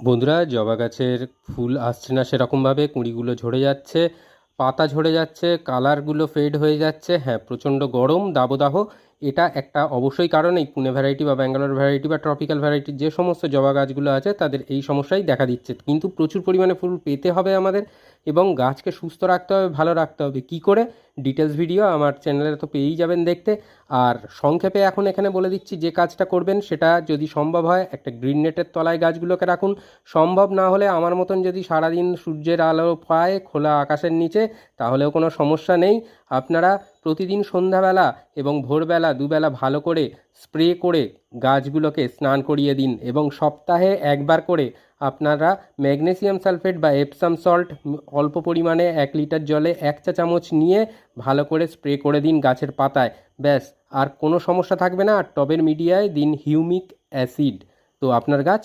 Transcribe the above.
বন্ধুরা, জবা গাছের ফুল আসছে না সেরকমভাবে, কুঁড়িগুলো ঝরে যাচ্ছে, পাতা ঝরে যাচ্ছে, কালারগুলো ফেড হয়ে যাচ্ছে। হ্যাঁ প্রচণ্ড গরম, দাবদাহ। এটা একটা অবশ্যই কারণ এই পুনে ভ্যারাইটি বা ব্যাঙ্গালোর ভ্যারাইটি বা ট্রপিক্যাল ভ্যারাইটির যে সমস্ত জবা গাছগুলো আছে, তাদের এই সমস্যাই দেখা দিচ্ছে। কিন্তু প্রচুর পরিমাণে ফুল পেতে হবে আমাদের এবং গাছকে সুস্থ রাখতে হবে, ভালো রাখতে হবে। কি করে? ডিটেলস ভিডিও আমার চ্যানেলে তো পেয়েই যাবেন দেখতে। আর সংক্ষেপে এখন এখানে বলে দিচ্ছি যে কাজটা করবেন, সেটা যদি সম্ভব হয়, একটা গ্রিন নেটের তলায় গাছগুলোকে রাখুন। সম্ভব না হলে আমার মতন যদি সারাদিন সূর্যের আলো পায় খোলা আকাশের নিচে, তাহলেও কোনো সমস্যা নেই। আপনারা প্রতিদিন সন্ধ্যাবেলা এবং ভোরবেলা দুবেলা ভালো করে স্প্রে করে গাছগুলোকে স্নান করিয়ে দিন এবং সপ্তাহে একবার করে আপনারা ম্যাগনেসিয়াম সালফেট বা এপসাম সল্ট অল্প পরিমাণে এক লিটার জলে এক চা চামচ নিয়ে ভালো করে স্প্রে করে দিন গাছের পাতায়। ব্যাস, আর কোনো সমস্যা থাকবে না। আর টবের মিডিয়ায় দিন হিউমিক অ্যাসিড। তো আপনার গাছ